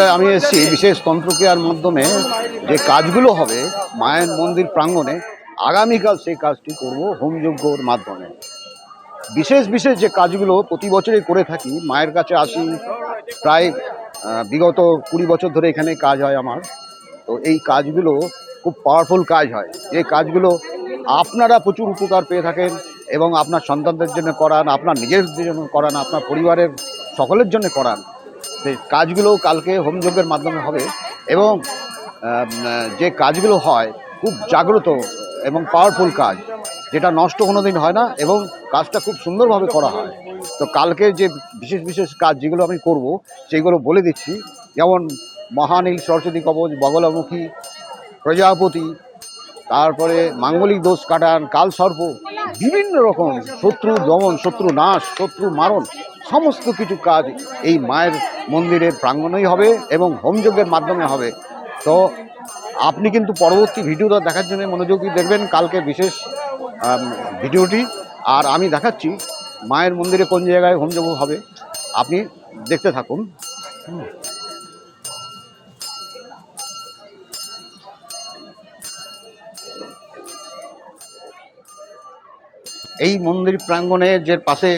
জায়গায় আমি এসেছি বিশেষ তন্ত্রক্রিয়ার মাধ্যমে যে কাজগুলো হবে মায়ের মন্দির প্রাঙ্গণে, আগামীকাল সেই কাজটি করব হোমযজ্ঞর মাধ্যমে। বিশেষ বিশেষ যে কাজগুলো প্রতি বছরই করে থাকি, মায়ের কাছে আসি, প্রায় বিগত কুড়ি বছর ধরে এখানে কাজ হয় আমার। তো এই কাজগুলো খুব পাওয়ারফুল কাজ হয়। যে কাজগুলো আপনারা প্রচুর উপকার পেয়ে থাকেন এবং আপনার সন্তানদের জন্য করান, আপনার নিজের জন্য করান, আপনার পরিবারের সকলের জন্য করান। সেই কাজগুলো কালকে হোমযজ্ঞের মাধ্যমে হবে এবং যে কাজগুলো হয় খুব জাগ্রত এবং পাওয়ারফুল কাজ, যেটা নষ্ট কোনো দিন হয় না এবং কাজটা খুব সুন্দরভাবে করা হয়। তো কালকে যে বিশেষ বিশেষ কাজ যেগুলো আমি করব সেইগুলো বলে দিচ্ছি। যেমন মহানীল সরস্বতী কবচ, বগলামুখী, প্রজাপতি তারপরে মাঙ্গলিক দোষ কাটান, কাল সর্প, বিভিন্ন রকম, শত্রু দমন, শত্রু নাশ, শত্রু মারণ, সমস্ত কিছু কাজ এই মায়ের মন্দিরের প্রাঙ্গণেই হবে এবং হোমযজ্ঞের মাধ্যমে হবে। তো আপনি কিন্তু পরবর্তী ভিডিওটা দেখার জন্য মনোযোগী দেখবেন, কালকে বিশেষ ভিডিওটি। আর আমি দেখাচ্ছি মায়ের মন্দিরে কোন জায়গায় হোমযজ্ঞ হবে। আপনি দেখতে থাকুন। এই মন্দির প্রাঙ্গণে যে পাশে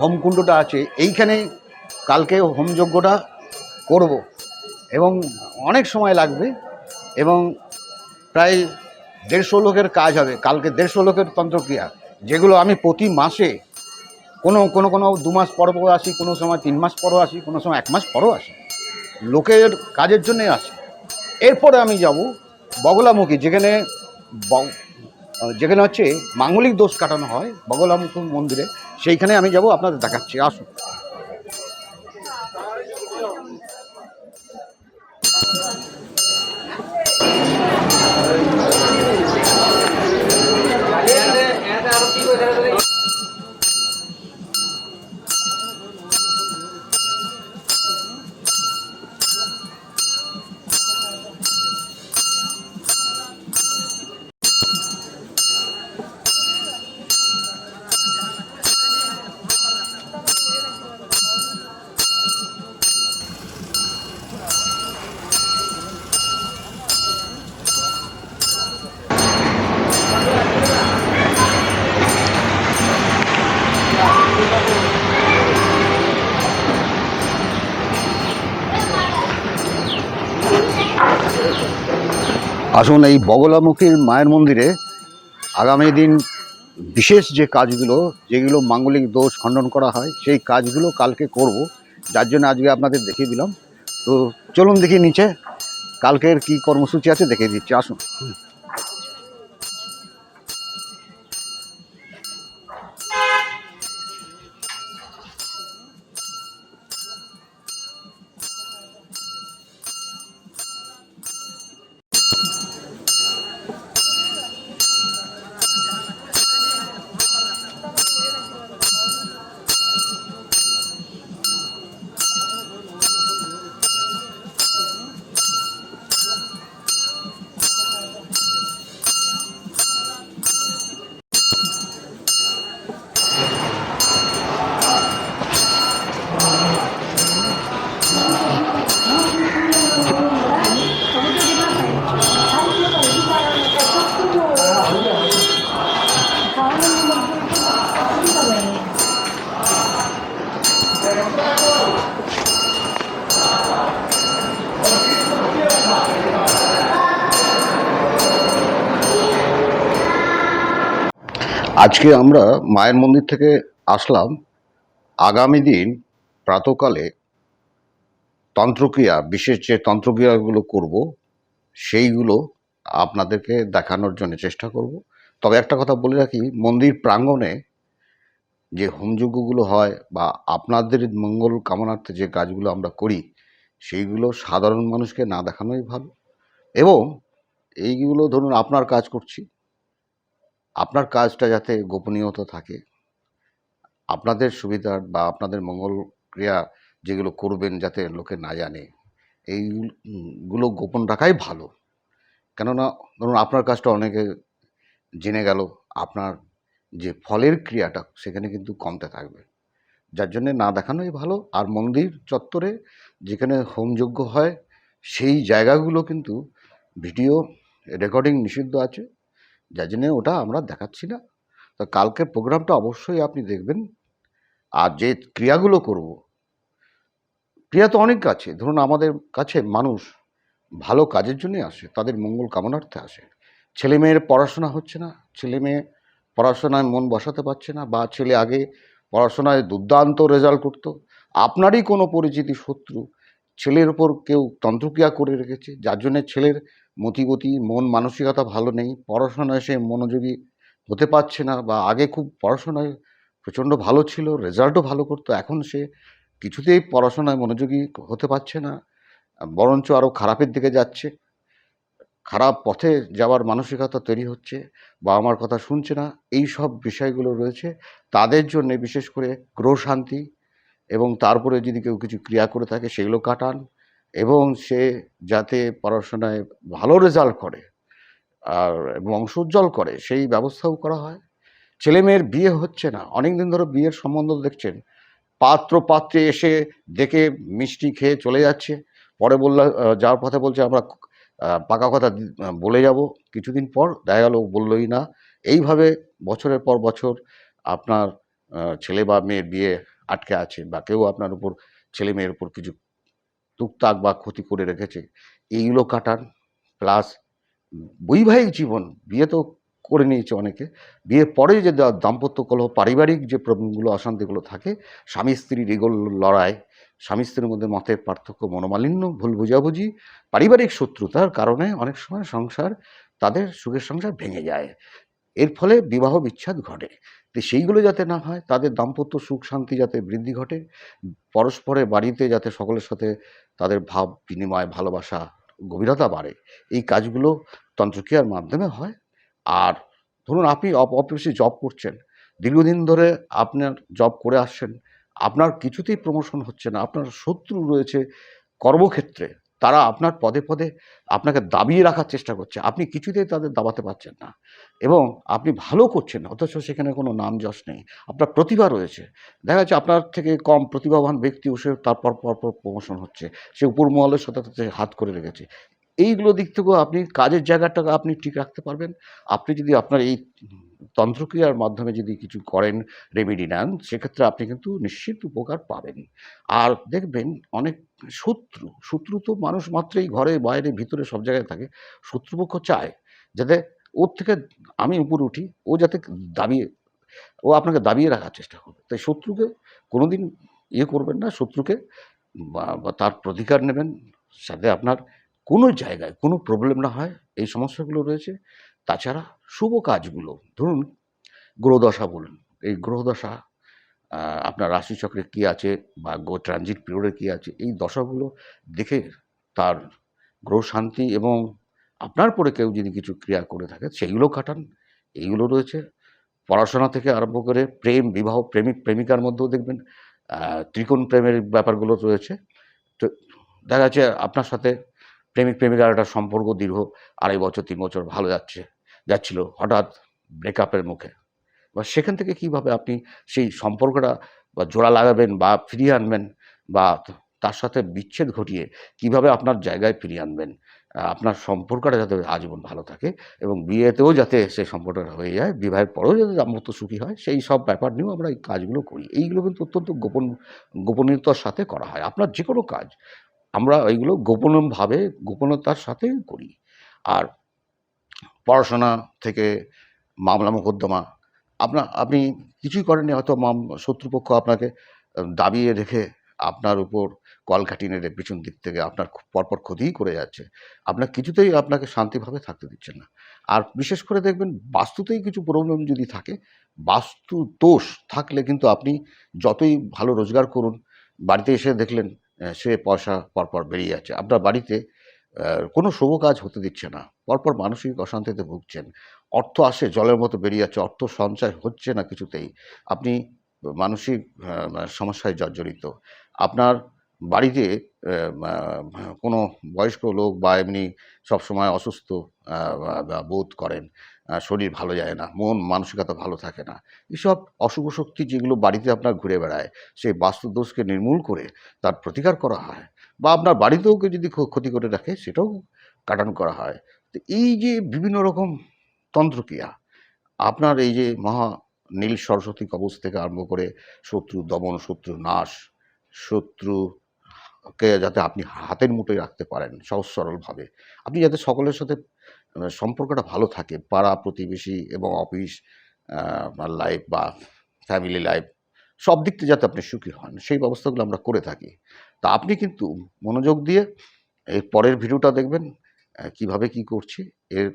হোমকুণ্ডটা আছে, এইখানে কালকে হোমযজ্ঞটা করব। এবং অনেক সময় লাগবে এবং প্রায় দেড়শো লোকের কাজ হবে। কালকে দেড়শো লোকের তন্ত্রক্রিয়া, যেগুলো আমি প্রতি মাসে, কোনো কোনো কোনো দু মাস পর পর আসি, কোনো সময় তিন মাস পরও আসি, কোনো সময় এক মাস পরও আসি। লোকের কাজের জন্যে আসি। এরপরে আমি যাব বগলামুখী, যেখানে যেখানে হচ্ছে মাঙ্গলিক দোষ কাটানো হয় বগলামুখ মন্দিরে সেইখানে আমি যাব আপনাদের দেখাচ্ছি। আসুন। আসুন এই বগলামুখীর মায়ের মন্দিরে। আগামী দিন বিশেষ যে কাজগুলো, যেগুলো মাঙ্গলিক দোষ খণ্ডন করা হয়, সেই কাজগুলো কালকে করব। যার জন্য আজকে আপনাদের দেখিয়ে দিলাম। তো চলুন দেখি নিচে। কালকের কি কর্মসূচি আছে, দেখিয়ে দিচ্ছি। আসুন। আজকে আমরা মায়ের মন্দির থেকে আসলাম। আগামী দিন প্রাতকালে তন্ত্রক্রিয়া, বিশেষ যে তন্ত্রক্রিয়াগুলো করব, সেইগুলো আপনাদেরকে দেখানোর জন্য চেষ্টা করব। তবে একটা কথা বলে রাখি, মন্দির প্রাঙ্গণে যে হোমযজ্ঞগুলো হয় বা আপনাদের মঙ্গল কামনার্থে যে কাজগুলো আমরা করি, সেইগুলো সাধারণ মানুষকে না দেখানোই ভালো। এবং এইগুলো ধরুন আপনার কাজ করছি আপনার কাজটা যাতে গোপনীয়তা থাকে, আপনাদের সুবিধার বা আপনাদের মঙ্গল ক্রিয়া যেগুলো করবেন যাতে লোকে না জানে, এইগুলো গোপন রাখাই ভালো। কেননা ধরুন আপনার কাজটা অনেকে জেনে গেল, আপনার যে ফলের ক্রিয়াটা সেখানে কিন্তু কমতে থাকবে। যার জন্যে না দেখানোই ভালো, আর মন্দির চত্বরে যেখানে হোমযজ্ঞ হয়, সেই জায়গাগুলো কিন্তু ভিডিও রেকর্ডিং নিষিদ্ধ আছে। যার জন্যে ওটা আমরা দেখাচ্ছি না। তো কালকের প্রোগ্রামটা অবশ্যই আপনি দেখবেন। আর যে ক্রিয়াগুলো করব, ক্রিয়া তো অনেক আছে ধরুন আমাদের কাছে মানুষ ভালো কাজের জন্যই আসে, তাদের মঙ্গল কামনার্থে আসে। ছেলে মেয়ের পড়াশোনা হচ্ছে না, ছেলে মেয়ে পড়াশোনায় মন বসাতে পারছে না, বা ছেলে আগে পড়াশোনায় দুর্দান্ত রেজাল্ট করতো। আপনারই কোনো পরিচিতি শত্রু, ছেলের ওপর কেউ তন্ত্রক্রিয়া করে রেখেছে, যার জন্যে ছেলের মতিগতি, মন মানসিকতা ভালো নেই, পড়াশোনায় সে মনোযোগী হতে পারছে না বা আগে খুব পড়াশোনায় প্রচণ্ড ভালো ছিল, রেজাল্টও ভালো করতো, এখন সে কিছুতেই পড়াশোনায় মনোযোগী হতে পারছে না, বরঞ্চ আরও খারাপের দিকে যাচ্ছে। খারাপ পথে যাওয়ার মানসিকতা তৈরি হচ্ছে, বাবা মার কথা শুনছে না, এই সব বিষয়গুলো রয়েছে, তাদের জন্য বিশেষ করে গ্রহ শান্তি এবং তারপরে যদি কেউ কিছু ক্রিয়া করে থাকে, সেগুলো কাটান। এবং সে যাতে পড়াশোনায় ভালো রেজাল্ট করে আর বংশ উজ্জ্বল করে, সেই ব্যবস্থাও করা হয়। ছেলে মেয়ের বিয়ে হচ্ছে না অনেক দিন ধরে বিয়ের সম্বন্ধ দেখছেন। পাত্র পাত্রে এসে দেখে মিষ্টি খেয়ে চলে যাচ্ছে। পরে বললা যাওয়ার কথা বলছে, আমরা পাকা কথা বলে যাব। কিছুদিন পর দেখা গেল বললই না। এইভাবে বছরের পর বছর আপনার ছেলে বা মেয়ের বিয়ে আটকে আছে বা কেউ আপনার উপর, ছেলে মেয়ের উপর কিছু টুকটাক বা ক্ষতি করে রেখেছে। এইগুলো কাটান প্লাস বৈবাহিক জীবন, বিয়ে তো করে নিয়েছে অনেকে। বিয়ের পরে যে দাম্পত্য কলহ, পারিবারিক যে প্রবলেমগুলো, অশান্তিগুলো থাকে, স্বামী স্ত্রীর এগুলো লড়াই, স্বামী স্ত্রীর মধ্যে মতের পার্থক্য, মনোমালিন্য, ভুল বোঝাবুঝি, পারিবারিক শত্রুতার কারণে অনেক সময় সংসার, তাদের সুখের সংসার ভেঙে যায়। এর ফলে বিবাহ বিচ্ছেদ ঘটে। তো সেইগুলো যাতে না হয়, তাদের দাম্পত্য সুখ শান্তি যাতে বৃদ্ধি ঘটে, পরস্পরের বাড়িতে যাতে সকলের সাথে তাদের ভাব, বিনিময়, ভালোবাসা, গভীরতা বাড়ে, এই কাজগুলো তন্ত্রক্রিয়ার মাধ্যমে হয়। আর ধরুন আপনি অফিসে জব করছেন, দীর্ঘদিন ধরে আপনার জব করে আসছেন, আপনার কিছুতেই প্রমোশন হচ্ছে না, আপনার শত্রু রয়েছে কর্মক্ষেত্রে তারা আপনার পদে পদে আপনাকে দাবিয়ে রাখার চেষ্টা করছে। আপনি কিছুতেই তাদের দাবাতে পারছেন না। এবং আপনি ভালো করছেন অথচ সেখানে কোনো নাম যশ নেই। আপনার প্রতিভা রয়েছে। দেখা যাচ্ছে আপনার থেকে কম প্রতিভাবান ব্যক্তি সে তারপর পরপর প্রমোশন হচ্ছে। সে উপর মহলের সাথে সাথে হাত করে রেখেছে। এইগুলো দিক থেকেও আপনি কাজের জায়গাটাকে আপনি ঠিক রাখতে পারবেন। আপনি যদি আপনার এই তন্ত্রক্রিয়ার মাধ্যমে যদি কিছু করেন রেমেডি নেন, সেক্ষেত্রে আপনি কিন্তু নিশ্চিত উপকার পাবেন। আর দেখবেন অনেক শত্রু শত্রু তো মানুষ মাত্রই ঘরে, বাইরে, ভিতরে সব জায়গায় থাকে। শত্রুপক্ষ চায় যাতে ওর থেকে আমি উপরে উঠি, ও যাতে দাবিয়ে, ও আপনাকে দাবিয়ে রাখার চেষ্টা করবে। তাই শত্রুকে কোনোদিন ইয়ে করবেন না, শত্রুকে বা তার প্রতিকার নেবেন, সাথে আপনার কোনো জায়গায় কোনো প্রবলেম না হয়, এই সমস্যাগুলো রয়েছে। তাছাড়া শুভ কাজগুলো, ধরুন গ্রহদশা বলুন, এই গ্রহদশা আপনার রাশিচক্রে কী আছে বা গো ট্রানজিট পিরিয়ডে কী আছে, এই দশাগুলো দেখে তার গ্রহ শান্তি এবং আপনার পরে কেউ যদি কিছু ক্রিয়া করে থাকে সেইগুলো কাটান, এইগুলো রয়েছে। পড়াশোনা থেকে আরম্ভ করে প্রেম, বিবাহ, প্রেমিক, প্রেমিকার মধ্যেও দেখবেন ত্রিকোণ প্রেমের ব্যাপারগুলো রয়েছে। তো দেখা যাচ্ছে আপনার সাথে প্রেমিক প্রেমিকার একটা সম্পর্ক দীর্ঘ আড়াই বছর, তিন বছর ভালো যাচ্ছে, যাচ্ছিল হঠাৎ ব্রেকআপের মুখে। বা সেখান থেকে কীভাবে আপনি সেই সম্পর্কটা বা জোড়া লাগাবেন বা ফিরিয়ে আনবেন বা তার সাথে বিচ্ছেদ ঘটিয়ে কীভাবে আপনার জায়গায় ফিরিয়ে আনবেন আপনার সম্পর্কটা যাতে আজীবন ভালো থাকে এবং বিয়েতেও যাতে সেই সম্পর্কটা হয়ে যায়, বিবাহের পরেও যাতে দাম্পত্য সুখী হয়, সেই সব ব্যাপার নিয়েও আমরা এই কাজগুলো করি। এইগুলো কিন্তু অত্যন্ত গোপন, গোপনীয়তার সাথে করা হয়। আপনার যে কোনো কাজ আমরা এইগুলো গোপনভাবে, গোপনতার সাথে করি। আর পড়াশোনা থেকে মামলা মোকদ্দমা আপনার আপনি কিছুই করেননি, হয়তো মাম, শত্রুপক্ষ আপনাকে দাবিয়ে রেখে আপনার উপর কলকাঠি নেড়ে পিছন দিক থেকে, আপনার পরপর ক্ষতিই করে যাচ্ছে। আপনার কিছুতেই আপনাকে শান্তিভাবে থাকতে দিচ্ছেন না। আর বিশেষ করে দেখবেন, বাস্তুতেই কিছু প্রবলেম যদি থাকে বাস্তু দোষ থাকলে কিন্তু আপনি যতই ভালো রোজগার করুন, বাড়িতে এসে দেখলেন সে পয়সা পরপর বেরিয়ে যাচ্ছে। আপনার বাড়িতে কোনো শুভ কাজ হতে দিচ্ছে না। পরপর মানসিক অশান্তিতে ভুগছেন। অর্থ আসে, জলের মতো বেরিয়ে যাচ্ছে। অর্থ সঞ্চয় হচ্ছে না কিছুতেই। আপনি মানসিক সমস্যায় জর্জরিত। আপনার বাড়িতে কোনো বয়স্ক লোক বা এমনি সবসময় অসুস্থ বোধ করেন। শরীর ভালো যায় না, মন মানসিকতা ভালো থাকে না। এসব অশুভ শক্তি যেগুলো বাড়িতে আপনার ঘুরে বেড়ায়, সেই বাস্তুদোষকে নির্মূল করে তার প্রতিকার করা হয়। বা আপনার বাড়িতেও কেউ যদি ক্ষতি করে রাখে সেটাও কাটান করা হয়। তো এই যে বিভিন্ন রকম তন্ত্রক্রিয়া, আপনার এই যে মহা নীল সরস্বতী কবচ থেকে আরম্ভ করে শত্রু দমন, শত্রু নাশ শত্রুকে যাতে আপনি হাতের মুঠোয় রাখতে পারেন সহজ সরলভাবে আপনি যাতে সকলের সাথে সম্পর্কটা ভালো থাকে। পাড়া, প্রতিবেশী এবং অফিস লাইফ বা ফ্যামিলি লাইফ সব দিক থেকে যাতে আপনি সুখী হন, সেই ব্যবস্থাগুলো আমরা করে থাকি। তা আপনি কিন্তু মনোযোগ দিয়ে এর পরের ভিডিওটা দেখবেন কীভাবে কি করছি, এর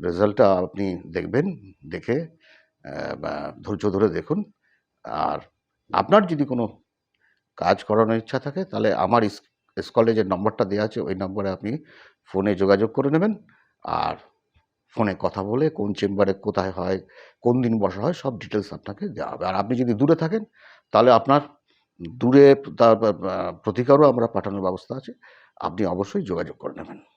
রেজাল্টটা আপনি দেখবেন, দেখে ধৈর্য ধরে দেখুন। আর আপনার যদি কোনো কাজ করানোর ইচ্ছা থাকে, তাহলে আমার স্কলে যে নম্বরটা দেওয়া আছে, ওই নম্বরে আপনি ফোনে যোগাযোগ করে নেবেন। আর ফোনে কথা বলে কোন চেম্বারে কোথায় হয়, কোন দিন বসা হয়, সব ডিটেলস আপনাকে দেওয়া হবে। আর আপনি যদি দূরে থাকেন, তাহলে আপনার দূরে তার প্রতিকারও আমরা পাঠানোর ব্যবস্থা আছে। আপনি অবশ্যই যোগাযোগ করে নেবেন।